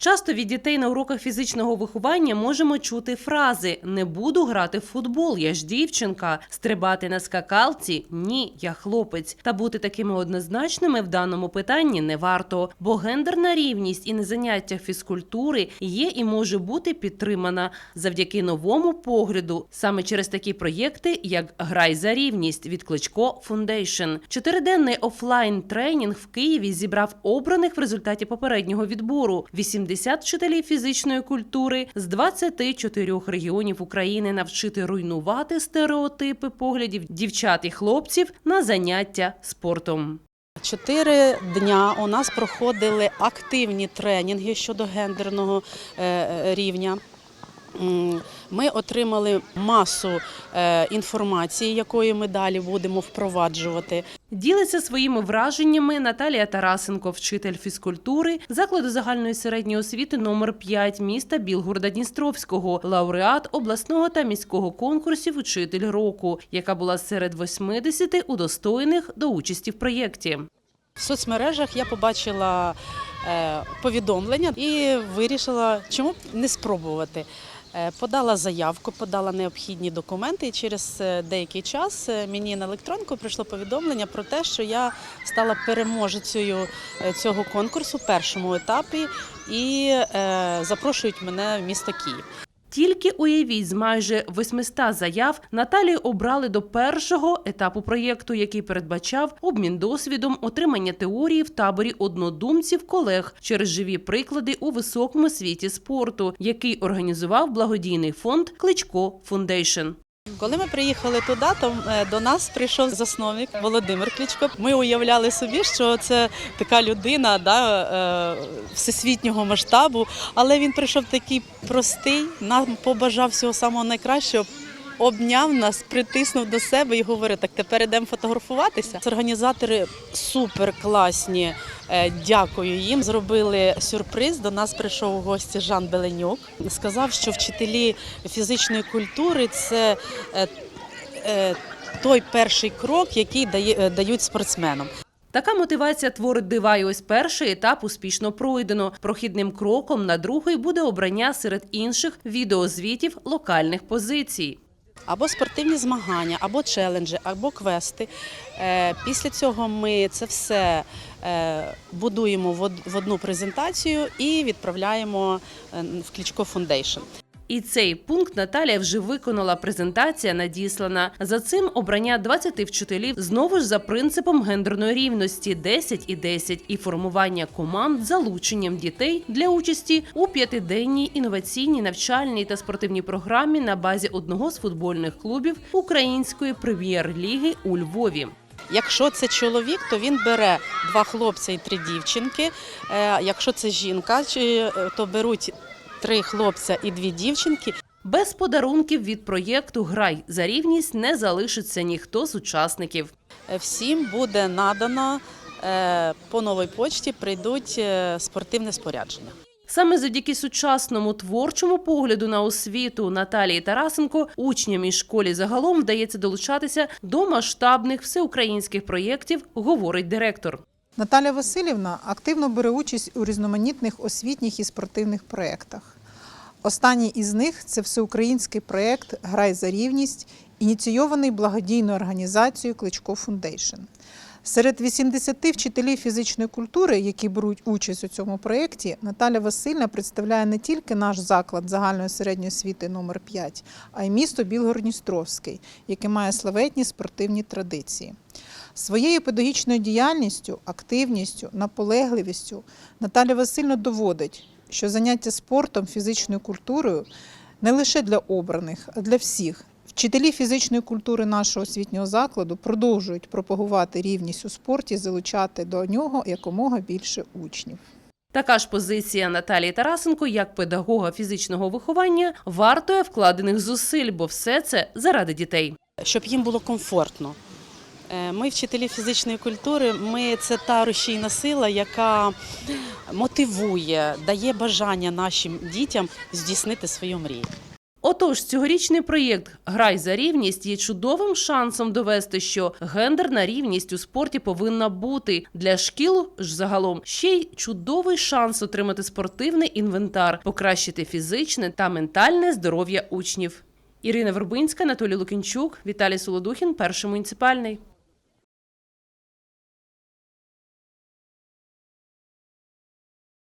Часто від дітей на уроках фізичного виховання можемо чути фрази не буду грати в футбол, я ж дівчинка, стрибати на скакалці ні, я хлопець. Та бути такими однозначними в даному питанні не варто, бо гендерна рівність і на заняттях фізкультури є і може бути підтримана завдяки новому погляду, саме через такі проєкти, як Грай за рівність від Кличко Фундейшн. Чотириденний офлайн тренінг в Києві зібрав обраних в результаті попереднього відбору 80 вчителів фізичної культури з 24 регіонів України навчити руйнувати стереотипи поглядів дівчат і хлопців на заняття спортом. Чотири дня у нас проходили активні тренінги щодо гендерного е, е, рівня. Ми отримали масу е, інформації, якої ми далі будемо впроваджувати. Ділиться своїми враженнями Наталія Тарасенко, вчитель фізкультури закладу загальної середньої освіти номер 5 міста Білгорода Дністровського, лауреат обласного та міського конкурсів Учитель року, яка була серед 80 удостоєних до участі в проєкті. В соцмережах я побачила е, повідомлення і вирішила, чому б не спробувати. Е, Подала заявку, подала необхідні документи, і через е, деякий час е, мені на електронку прийшло повідомлення про те, що я стала переможецею цього конкурсу першому етапі і запрошують мене в місто Київ. Тільки уявіть, з майже 800 заяв Наталію обрали до першого етапу проєкту, який передбачав обмін досвідом, отримання теорії в таборі однодумців колег через живі приклади у високому світі спорту, який організував благодійний фонд Кличко Фундейшн. Коли ми приїхали туди, то е, до нас прийшов засновник Володимир Кличко. Ми уявляли собі, що це така людина да, е, всесвітнього масштабу, але він прийшов такий простий, нам побажав всього самого найкращого. Обняв нас, притиснув до себе і говорить, так тепер йдемо фотографуватися. Організатори супер класні. Е, Дякую їм. Зробили сюрприз. До нас прийшов у гості Жан Беленюк. Сказав, що вчителі фізичної культури це е, е, той перший крок, який дають спортсменам. Така мотивація творить дива, і ось перший етап успішно пройдено. Прохідним кроком на другий буде обрання серед інших відеозвітів локальних позицій. Або спортивні змагання, або челенджі, або квести. Е, Після цього ми це все е, будуємо в одну презентацію і відправляємо е, в Клічко Фундейшн. І цей пункт Наталія вже виконала. Презентація надіслана. За цим обрання 20 вчителів знову ж за принципом гендерної рівності 10 і 10 і формування команд залученням дітей для участі у п'ятиденній інноваційній навчальній та спортивній програмі на базі одного з футбольних клубів української прем'єр-ліги у Львові. Якщо це чоловік, то він бере два хлопця і три дівчинки. Е, Якщо це жінка, е, то беруть три хлопця і дві дівчинки. Без подарунків від проєкту Грай за рівність не залишиться ніхто з учасників. Всім буде надано е, по новій почті прийдуть е, спортивне спорядження. Саме завдяки сучасному творчому погляду на освіту Наталії Тарасенко учням і школі загалом вдається долучатися до масштабних всеукраїнських проєктів, говорить директор. Наталя Васильівна активно бере участь у різноманітних освітніх і спортивних проєктах. Останній із них це всеукраїнський проєкт Грай за рівність, ініційований благодійною організацією Кличко Фундейшн. Серед 80 вчителів фізичної культури, які беруть участь у цьому проєкті, Наталя Васильівна представляє не тільки наш заклад загальної середньої освіти номер 5 а й місто Білгород-Дністровський, яке має славетні спортивні традиції. Своєю педагогічною діяльністю, активністю, наполегливістю Наталя Васильівна доводить, що заняття спортом, фізичною культурою не лише для обраних, а для всіх. Вчителі фізичної культури нашого освітнього закладу продовжують пропагувати рівність у спорті, залучати до нього якомога більше учнів. Така ж позиція Наталії Тарасенко, як педагога фізичного виховання, вартує вкладених зусиль, бо все це заради дітей. щоб їм було комфортно. Е, Ми, вчителі фізичної культури, ми це та рушійна сила, яка мотивує, дає бажання нашим дітям здійснити свою мрію. Отож, цьогорічний проєкт Грай за рівність є чудовим шансом довести, що гендерна рівність у спорті повинна бути для шкіл ж загалом ще й чудовий шанс отримати спортивний інвентар, покращити фізичне та ментальне здоров'я учнів. Ірина Вербинська, Анатолій Лукінчук, Віталій Солодухін, перший муніципальний.